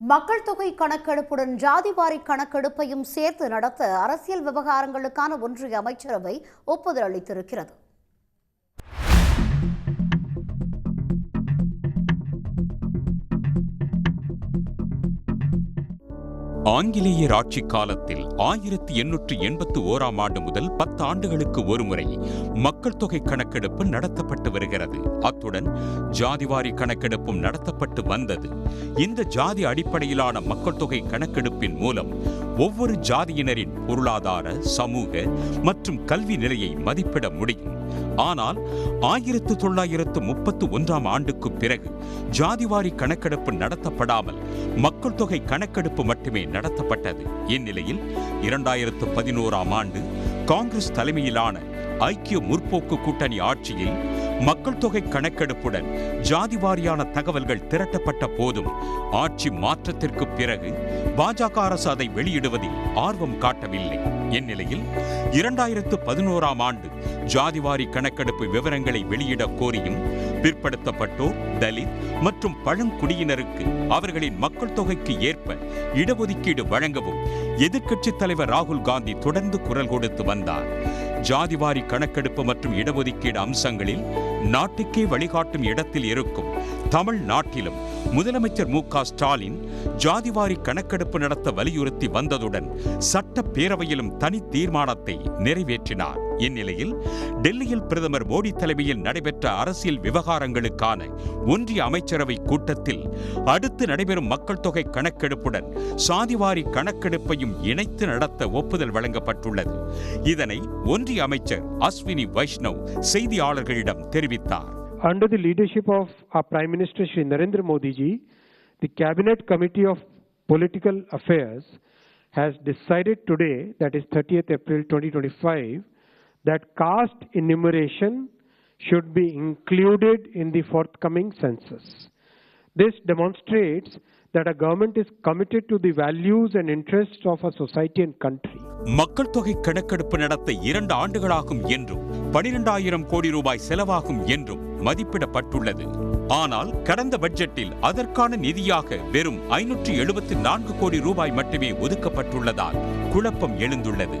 மக்கள் தொகை கணக்கெடுப்புடன் ஜாதிவாரி கணக்கெடுப்பையும் சேர்த்து நடத்த அரசியல் விவகாரங்களுக்கான ஒன்றிய அமைச்சரவை ஒப்புதல் அளித்திருக்கிறது. ஆங்கிலேயர் ஆட்சி காலத்தில் ஆயிரத்தி எண்ணூற்று எண்பத்து ஓராம் ஆண்டு முதல் பத்து ஆண்டுகளுக்கு ஒருமுறை மக்கள் தொகை கணக்கெடுப்பு நடத்தப்பட்டு வருகிறது. அத்துடன் ஜாதிவாரி கணக்கெடுப்பும் நடத்தப்பட்டு வந்தது. இந்த ஜாதி அடிப்படையிலான மக்கள் தொகை கணக்கெடுப்பின் மூலம் ஒவ்வொரு ஜாதியினரின் பொருளாதார சமூக மற்றும் கல்வி நிலையை மதிப்பிட முடியும். ஆனால் ஆயிரத்து தொள்ளாயிரத்து முப்பத்து ஒன்றாம் ஆண்டுக்கு பிறகு ஜாதிவாரி கணக்கெடுப்பு நடத்தப்படாமல் மக்கள் தொகை கணக்கெடுப்பு மட்டுமே நடத்தப்பட்டது. இந்நிலையில் இரண்டாயிரத்து பதினோராம் ஆண்டு காங்கிரஸ் தலைமையிலான ஐக்கிய முற்போக்கு கூட்டணி ஆட்சியில் மக்கள் தொகை கணக்கெடுப்புடன் ஜாதி வாரியான தகவல்கள் திரட்டப்பட்ட போதும் ஆட்சி மாற்றத்திற்கு பிறகு பாஜக அரசு அதை வெளியிடுவதில் ஆர்வம் காட்டவில்லை. இந்நிலையில் இரண்டாயிரத்து பதினோராம் ஆண்டு ஜாதிவாரி கணக்கெடுப்பு விவரங்களை வெளியிட கோரியும் பிற்படுத்தப்பட்டோர் தலித் மற்றும் பழங்குடியினருக்கு அவர்களின் மக்கள் தொகைக்கு ஏற்ப இடஒதுக்கீடு வழங்கவும் எதிர்க்கட்சித் தலைவர் ராகுல் காந்தி தொடர்ந்து குரல் கொடுத்து வந்தார். ஜாதிவாரி கணக்கெடுப்பு மற்றும் இடஒதுக்கீடு அம்சங்களில் நாட்டுக்கே வழிகாட்டும் இடத்தில் இருக்கும் தமிழ் நாட்டிலும் முதலமைச்சர் மு க ஸ்டாலின் ஜாதிவாரி கணக்கெடுப்பு நடத்த வலியுறுத்தி வந்ததுடன் சட்டப்பேரவையிலும் தனி தீர்மானத்தை நிறைவேற்றினார். இந்நிலையில் டெல்லியில் பிரதமர் மோடி தலைமையில் நடைபெற்ற அரசியல் விவகாரங்களுக்கான ஒன்றிய அமைச்சரவை கூட்டத்தில் அடுத்து நடைபெறும் மக்கள் தொகை கணக்கெடுப்புடன் சாதிவாரி கணக்கெடுப்பையும் இணைத்து நடத்த ஒப்புதல் வழங்கப்பட்டுள்ளது. இதனை ஒன்றிய அமைச்சர் அஸ்வினி வைஷ்ணவ் செய்தியாளர்களிடம் தெரிவித்தார். Under the leadership of our Prime Minister Shri Narendra Modi ji, the Cabinet Committee of Political Affairs has decided today, that is 30th April 2025, that caste enumeration should be included in the forthcoming census. This demonstrates that a government is committed to the values and interests of a society and country. மக்கள் தொகை கணக்கெடுப்பு நடத்த இரண்டு ஆண்டுகளாகும் என்றும் பனிரெண்டாயிரம் கோடி ரூபாய் செலவாகும் என்றும் மதிப்பிடப்பட்டுள்ளது ஆனால் கடந்த பட்ஜெட்டில் அதற்கான நிதியாக வெறும் ஐநூற்றி எழுபத்தி நான்கு கோடி ரூபாய் மட்டுமே ஒதுக்கப்பட்டுள்ளதால் குழப்பம் எழுந்துள்ளது